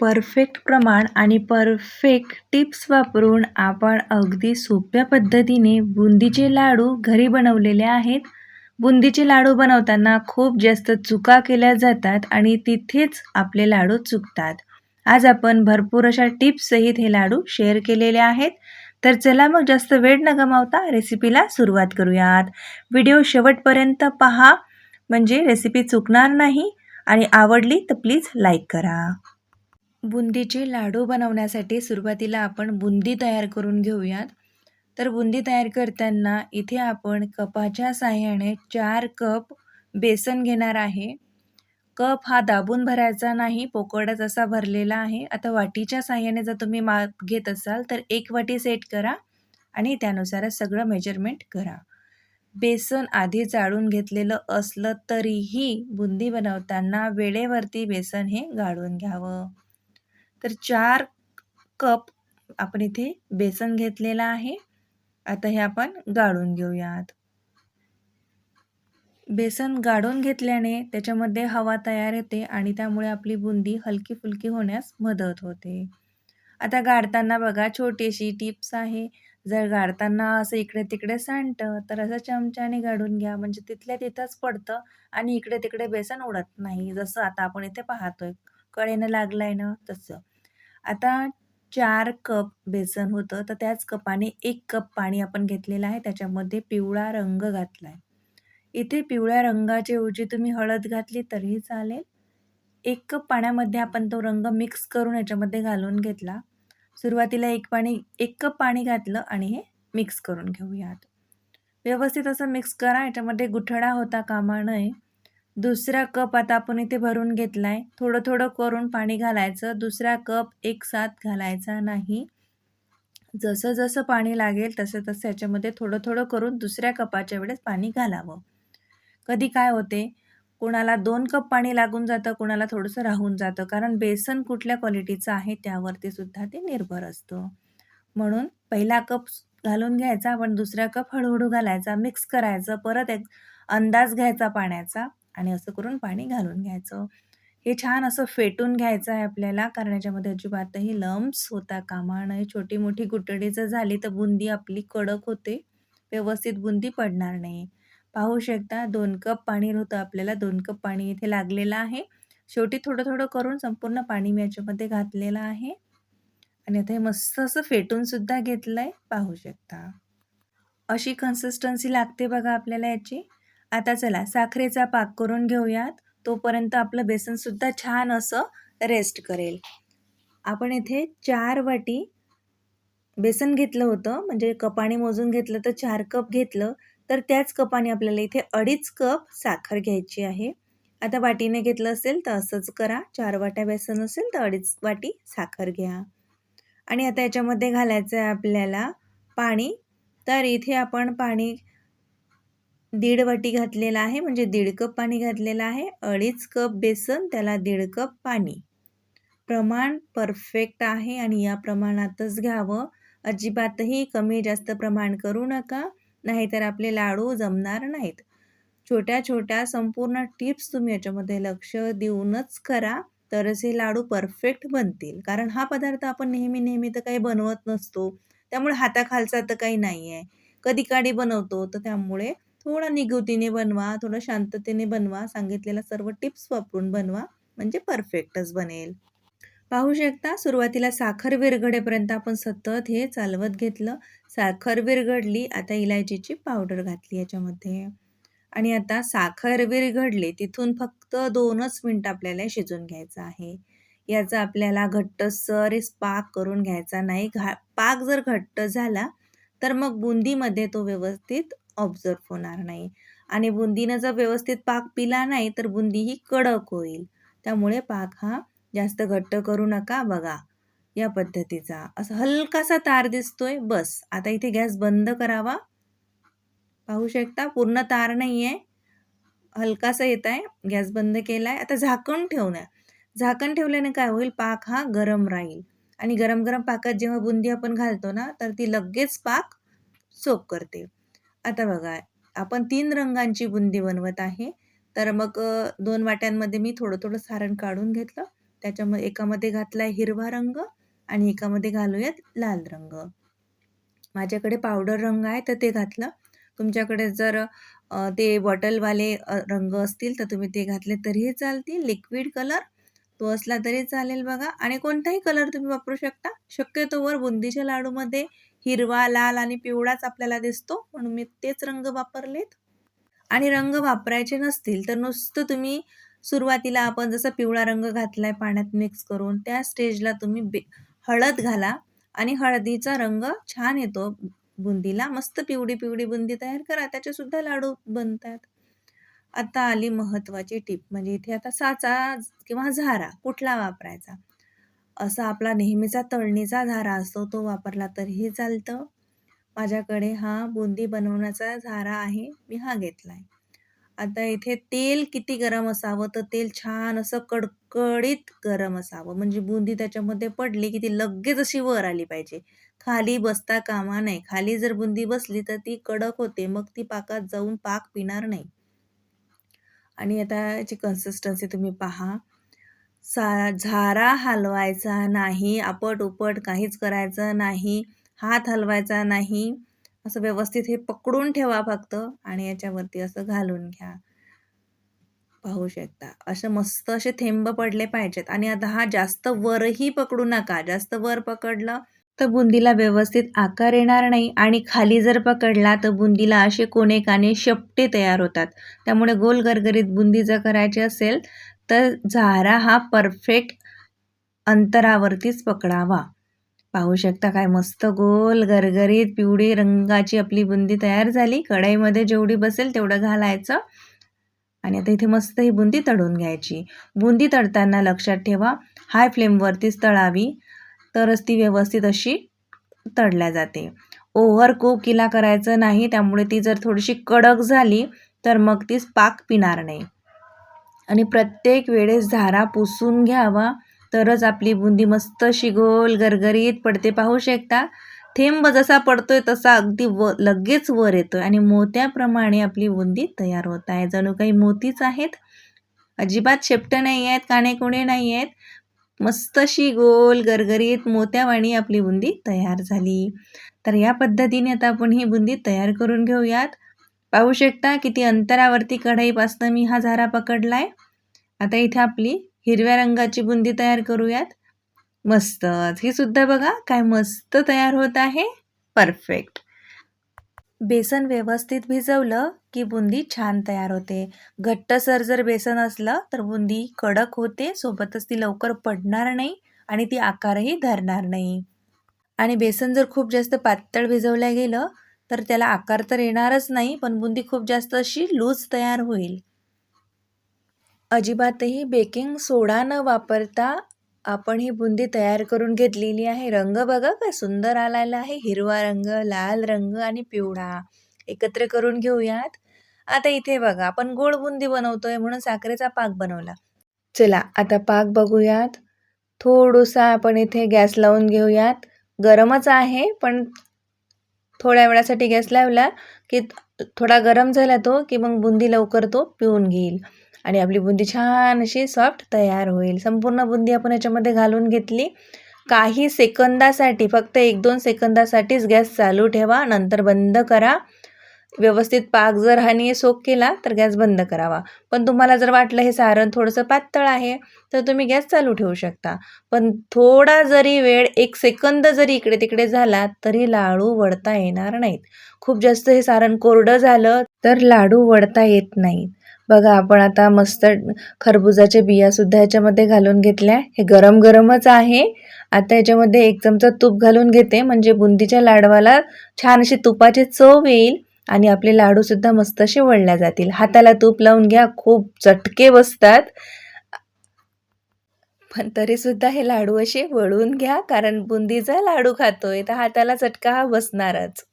Perfect प्रमाण आणि perfect tips वापरून आपण अगदी सोप्या पद्धतीने बुंदीचे लाडू घरी बनवलेले आहेत. बुंदीचे लाडू बनवताना खूप जास्त चुका केल्या जातात आणि तिथेच आपले लाडू चुकतात. आज आपण भरपूर अशा टिप्ससहित हे लाडू शेअर केलेले आहेत. तर चला मग जास्त वेळ न गमावता रेसिपीला सुरुवात करूयात. व्हिडिओ शेवटपर्यंत पहा. म्हणजे रेसिपी चुकणार नाही आणि आवडली तर प्लीज लाईक करा. बुंदीचे लाडू बनवण्यासाठी सुरुवातीला आपण बुंदी तयार करून घेऊयात. तर बुंदी तयार करताना इथे आपण कपाच्या साह्याने चार कप बेसन घेणार आहे. कप हा दाबून भरायचा नाही पोकळच असा भरलेला आहे. आता वाटीच्या साह्याने जर तुम्ही माप घेत असाल तर एक वाटी सेट करा आणि त्यानुसार सगळं मेजरमेंट करा. बेसन आधी चाळून घेतलेलं असलं तरीही बुंदी बनवताना वेळेवरती बेसन हे गाळून घ्यावं. तर चार कप आपण इथे बेसन घेतलेलं आहे. आता हे आपण गाळून घेऊयात. बेसन गाळून घेतल्याने त्याच्यामध्ये हवा तयार येते आणि त्यामुळे आपली बुंदी हलकी फुलकी होण्यास मदत होते. आता गाळताना बघा छोटीशी टिप्स आहे. जर गाळताना असं इकडे तिकडे सांडतं तर असं चमच्याने गाडून घ्या. म्हणजे तिथल्या तिथंच पडतं आणि इकडे तिकडे बेसन उडत नाही. जसं आता आपण इथे पाहतोय. कळेनं लागलाय ना तसं. आता चार कप बेसन होतं तर त्याच कपाने एक कप पाणी आपण घेतलेलं आहे. त्याच्यामध्ये पिवळा रंग घातला आहे इथे पिवळ्या रंगाच्या ऐवजी तुम्ही हळद घातली तरीही चालेल. एक कप पाण्यामध्ये आपण तो रंग मिक्स करून याच्यामध्ये घालून घेतला. सुरुवातीला एक पाणी एक कप पाणी घातलं आणि हे मिक्स करून घेऊयात. व्यवस्थित असं मिक्स करा. याच्यामध्ये गुठळा होता कामा नये. दुसरा कप आता आपण इथे भरून घेतला आहे थोडं थोडं करून पाणी घालायचं. दुसरा कप एक साथ घालायचा नाही. जसं जसं पाणी लागेल तसं तसं याच्यामध्ये थोडं थोडं करून दुसऱ्या कपाच्या वेळेस पाणी घालावं. कधी काय होते? कोणाला दोन कप पाणी लागून जातं कोणाला थोडंसं राहून जातं. कारण बेसन कुठल्या क्वालिटीचं आहे त्यावरती सुद्धा ते निर्भर असतं. म्हणून पहिला कप घालून घ्यायचा पण दुसरा कप हळूहळू घालायचा मिक्स करायचं परत एक अंदाज घ्यायचा पाण्याचा. आणि असं करून पाणी घालून घ्यायचं. हे छान असं फेटून घ्यायचं आहे आपल्याला कारण याच्यामध्ये अजिबातही लम्स होता कामा नये. छोटी मोठी गुटडी जर झाली तर बुंदी आपली कडक होते. व्यवस्थित बुंदी पडणार नाही. पाहू शकता दोन कप पाणी होतं आपल्याला दोन कप पाणी इथे लागलेलं आहे. शेवटी थोडं थोडं करून संपूर्ण पाणी मी याच्यामध्ये घातलेलं आहे. आणि आता हे मस्त असं फेटून सुद्धा घेतलं आहे पाहू शकता. अशी कन्सिस्टन्सी लागते बघा आपल्याला याची. आता चला साखरेचा पाक करून घेऊयात. तोपर्यंत आपलं बेसनसुद्धा छान असं रेस्ट करेल. आपण इथे चार वाटी बेसन घेतलं होतं. म्हणजे कपाने मोजून घेतलं तर चार कप घेतलं. तर त्याच कपाने आपल्याला इथे अडीच कप साखर घ्यायची आहे. आता वाटीने घेतलं असेल तर असंच करा. चार वाट्या बेसन असेल तर अडीच वाटी साखर घ्या. आणि आता याच्यामध्ये घालायचं आहे आपल्याला पाणी. तर इथे आपण पाणी दीड वाटी घातलेला आहे म्हणजे दीड कप पाणी घातलेलं आहे अडीच कप बेसन त्याला दीड कप पाणी. प्रमाण परफेक्ट आहे आणि या प्रमाणातच घ्यावं. अजिबातही कमी जास्त प्रमाण करू नका नाहीतर आपले लाडू जमणार नाहीत. छोट्या छोट्या संपूर्ण टिप्स तुम्ही याच्यामध्ये लक्ष देऊनच करा तरच हे लाडू परफेक्ट बनतील. कारण हा पदार्थ आपण नेहमी नेहमी तर काही बनवत नसतो. त्यामुळे हाताखालचा तर काही नाही आहे कधी काडी बनवतो तर त्यामुळे थोडं निगुतीने बनवा थोडं शांततेने बनवा सांगितलेल्या सर्व टिप्स वापरून बनवा म्हणजे परफेक्टच बनेल. पाहू शकता सुरुवातीला साखर विरघडेपर्यंत आपण सतत हे चालवत घेतलं. साखर विरघडली आता इलायचीची पावडर घातली याच्यामध्ये. आणि आता साखर विरघडली तिथून फक्त दोनच मिनटं आपल्याला शिजून घ्यायचं आहे. याचा आपल्याला घट्टसर पाक करून घ्यायचा नाही. घा पाक जर घट्ट झाला तर मग बुंदीमध्ये तो व्यवस्थित ऑब्झर्व होणार नाही. आणि बुंदीनं जर व्यवस्थित पाक पिला नाही तर बुंदी ही कडक होईल. त्यामुळे पाक हा जास्त घट्ट करू नका बघा या पद्धतीचा. असं हलकासा तार दिसतोय बस. आता इथे गॅस बंद करावा. पाहू शकता पूर्ण तार नाही आहे हलकासा येत आहे गॅस बंद केला आहे आता झाकण ठेवणं झाकण ठेवल्याने काय होईल पाक हा गरम राहील. आणि गरम गरम पाकात जेव्हा बुंदी आपण घालतो ना तर ती लगेच पाक सोप करते. आता बघा आपण तीन रंगांची बुंदी बनवत आहे. तर मग दोन वाट्यांमध्ये मी थोडं थोडं सारण काढून घेतलं. त्याच्यामध्ये एकामध्ये घातला आहे हिरवा रंग आणि एकामध्ये घालूयात लाल रंग. माझ्याकडे पावडर रंग आहे तर ते घातलं. तुमच्याकडे जर ते बॉटलवाले रंग असतील तर तुम्ही ते घातले तरीही चालतील. लिक्विड कलर तो असला तरी चालेल बघा. आणि कोणताही कलर तुम्ही वापरू शकता. शक्यतोवर बुंदीच्या लाडूमध्ये हिरवा लाल आणि पिवळाच आपल्याला दिसतो. म्हणून मी तेच रंग वापरलेत. आणि रंग वापरायचे नसतील तर नुसतं तुम्ही सुरुवातीला आपण जसा पिवळा रंग घातलाय पाण्यात मिक्स करून त्या स्टेजला तुम्ही बे हळद घाला आणि हळदीचा रंग छान येतो. बुंदीला मस्त पिवळी पिवळी बुंदी तयार करा. त्याचे सुद्धा लाडू बनतात. आता आली महत्त्वाची टीप म्हणजे इथे आता साचा किंवा झारा कुठला वापरायचा? असा आपला नेहमीचा तळणीचा झारा असतो तो वापरला तरीही चालतं. माझ्याकडे हा बुंदी बनवण्याचा झारा आहे मी हा घेतला आहे आता इथे तेल किती गरम असावं? तर तेल छान असं कडकडीत गरम असावं. म्हणजे बुंदी त्याच्यामध्ये पडली की ती लगेच अशी वर आली पाहिजे. खाली बसता कामा नाही खाली जर बुंदी बसली तर ती कडक होते. मग ती पाकात जाऊन पाक पिणार नाही. आणि आता याची कन्सिस्टन्सी तुम्ही पहा. सा झारा हलवायचा नाही आपट उपट काहीच करायचं नाही हात हलवायचा नाही. असं व्यवस्थित हे पकडून ठेवा फक्त आणि याच्यावरती असं घालून घ्या. पाहू शकता. असं मस्त असे थेंब पडले पाहिजेत. आणि आता हा जास्त वरही पकडू नका. जास्त वर पकडलं तर बुंदीला व्यवस्थित आकार येणार नाही. आणि खाली जर पकडला तर बुंदीला असे कोणे काने शेपटे तयार होतात. त्यामुळे गोल गरगरीत बुंदी जर करायची असेल तर झारा हा परफेक्ट अंतरावरतीच पकडावा. पाहू शकता काय मस्त गोल गरगरीत पिवळी रंगाची आपली बुंदी तयार झाली. कढईमध्ये जेवढी बसेल तेवढं घालायचं. आणि आता इथे मस्त ही बुंदी तळून घ्यायची. बुंदी तळताना लक्षात ठेवा हाय फ्लेमवरतीच तळावी तरच ती व्यवस्थित अशी तळल्या जाते. ओव्हर कुक किला करायचं नाही त्यामुळे ती जर थोडीशी कडक झाली तर मग तीच पाक पिणार नाही. आणि प्रत्येक वेळेस झारा पुसून घ्यावा. तरच आपली बुंदी मस्त शिगोल गरगरीत पडते. पाहू शकता? थेंब जसा पडतोय तसा अगदी व लगेच वर येतोय. आणि मोत्याप्रमाणे आपली बुंदी तयार होत आहे. जणू काही मोतीच आहेत? अजिबात शेपटं नाही आहेत काणेकोणे नाही आहेत. मस्त अशी गोल गरगरीत मोत्यावाणी आपली बुंदी तयार झाली. तर या पद्धतीने आता आपण ही बुंदी तयार करून घेऊयात. पाहू शकता किती अंतरावरती कढईपासनं मी हा झारा पकडलाय. आता इथे आपली हिरव्या रंगाची बुंदी तयार करूयात. मस्तच. ही सुद्धा बघा काय मस्त तयार होत आहे. परफेक्ट बेसन व्यवस्थित भिजवलं की बुंदी छान तयार होते. घट्टसर जर बेसन असलं तर बुंदी कडक होते सोबतच ती लवकर पडणार नाही आणि ती आकारही धरणार नाही. आणि बेसन जर खूप जास्त पातळ भिजवलं गेलं तर त्याला आकार तर येणारच नाही पण बुंदी खूप जास्त अशी लूज तयार होईल. अजिबातही बेकिंग सोडा न वापरता आपण ही बुंदी तयार करून घेतलेली आहे. रंग बघा काय सुंदर आलेला आहे. हिरवा रंग लाल रंग आणि पिवळा. एकत्र करून घेऊयात. आता इथे बघा आपण गोड बुंदी बनवतोय म्हणून साखरेचा पाक बनवला. चला आता पाक बघूयात. थोडासा आपण इथे गॅस लावून घेऊयात. गरमच आहे पण थोड्या वेळासाठी गॅस लावला की थोडा गरम झाला तो की मग बुंदी लवकर तो पिऊन घेईल. आणि आपली बुंदी छान अशी सॉफ्ट तयार होईल. संपूर्ण बुंदी आपण याच्यामध्ये घालून घेतली. काही सेकंदासाठी फक्त एक दोन सेकंदासाठीच गॅस चालू ठेवा. नंतर बंद करा. व्यवस्थित पाक जर हानी सोक केला तर गॅस बंद करावा. पण तुम्हाला जर वाटलं हे सारण थोडंसं पातळ आहे तर तुम्ही गॅस चालू ठेवू शकता. पण थोडा जरी वेळ एक सेकंद जरी इकडे तिकडे झाला तरी लाडू वडता येणार नाहीत. खूप जास्त हे सारण कोरडं झालं तर लाडू वडता येत नाहीत. बघा आपण आता मस्त खरबुजाच्या बियासुद्धा याच्यामध्ये घालून घेतल्या. हे गरम गरमच आहे. आता याच्यामध्ये एक चमचा तूप घालून घेते. म्हणजे बुंदीच्या लाडवाला छान अशी तुपाची चव येईल. आणि आपले लाडूसुद्धा मस्त असे वळल्या जातील. हाताला तूप लावून घ्या खूप चटके बसतात. पण तरीसुद्धा हे लाडू असे वळून घ्या कारण बुंदीचा लाडू खातोय तर हाताला चटका हा बसणारच.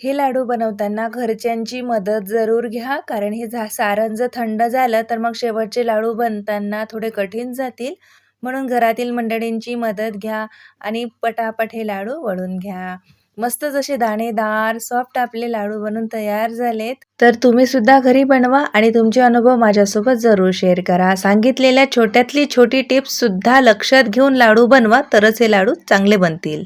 हे लाडू बनवताना घरच्यांची मदत जरूर घ्या कारण हे झा सारण जर थंड झालं तर मग शेवटचे लाडू बनताना थोडे कठीण जातील. म्हणून घरातील मंडळींची मदत घ्या आणि पटापट हे लाडू वळून घ्या. मस्त जसे दाणेदार सॉफ्ट आपले लाडू बनून तयार झालेत. तर तुम्ही सुद्धा घरी बनवा आणि तुमचे अनुभव माझ्यासोबत जरूर शेअर करा. सांगितलेल्या छोट्यातली छोटी टिप्स सुद्धा लक्षात घेऊन लाडू बनवा तरच हे लाडू चांगले बनतील.